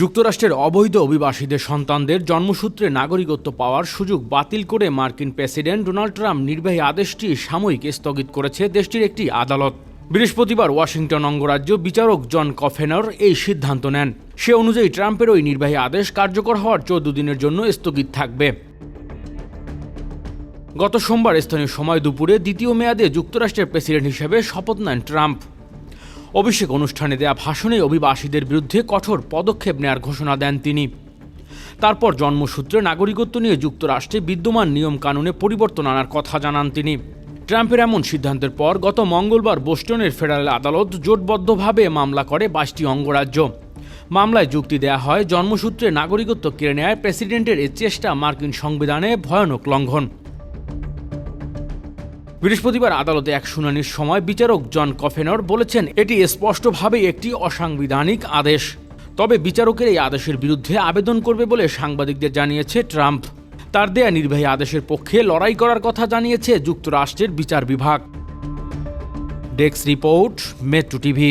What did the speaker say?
যুক্তরাষ্ট্রের অবৈধ অভিবাসীদের সন্তানদের জন্মসূত্রে নাগরিকত্ব পাওয়ার সুযোগ বাতিল করে মার্কিন প্রেসিডেন্ট ডোনাল্ড ট্রাম্প নির্বাহী আদেশটি সাময়িক স্থগিত করেছে দেশটির একটি আদালত। বৃহস্পতিবার ওয়াশিংটন অঙ্গরাজ্য বিচারক জন কফেনর এই সিদ্ধান্ত নেন। সে অনুযায়ী ট্রাম্পের ওই নির্বাহী আদেশ কার্যকর হওয়ার চোদ্দ দিনের জন্য স্থগিত থাকবে। গত সোমবার স্থানীয় সময় দুপুরে দ্বিতীয় মেয়াদে যুক্তরাষ্ট্রের প্রেসিডেন্ট হিসেবে শপথ নেন ট্রাম্প। অভিষেক অনুষ্ঠানে দেয়া ভাষণে অভিবাসীদের বিরুদ্ধে কঠোর পদক্ষেপ নেয়ার ঘোষণা দেন তিনি। তারপর জন্মসূত্রে নাগরিকত্ব নিয়ে যুক্তরাষ্ট্রে বিদ্যমান নিয়ম কানুনে পরিবর্তন আনার কথা জানান তিনি। ট্রাম্পের এমন সিদ্ধান্তের পর গত মঙ্গলবার বোস্টনের ফেডারেল আদালত জোটবদ্ধভাবে মামলা করে বাইশটি অঙ্গরাজ্য। মামলায় যুক্তি দেয়া হয়, জন্মসূত্রে নাগরিকত্ব কেড়ে নেয় প্রেসিডেন্টের এই চেষ্টা মার্কিন সংবিধানে ভয়ানক লঙ্ঘন। বৃহস্পতিবার আদালতে এক শুনানির সময় বিচারক জন কফেনর বলেছেন, এটি স্পষ্টভাবেই একটি অসাংবিধানিক আদেশ। তবে বিচারকের এই আদেশের বিরুদ্ধে আবেদন করবে বলে সাংবাদিকদের জানিয়েছে ট্রাম্প। তার দেয়া নির্বাহী আদেশের পক্ষে লড়াই করার কথা জানিয়েছে যুক্তরাষ্ট্রের বিচার বিভাগ। Desk report, metro TV.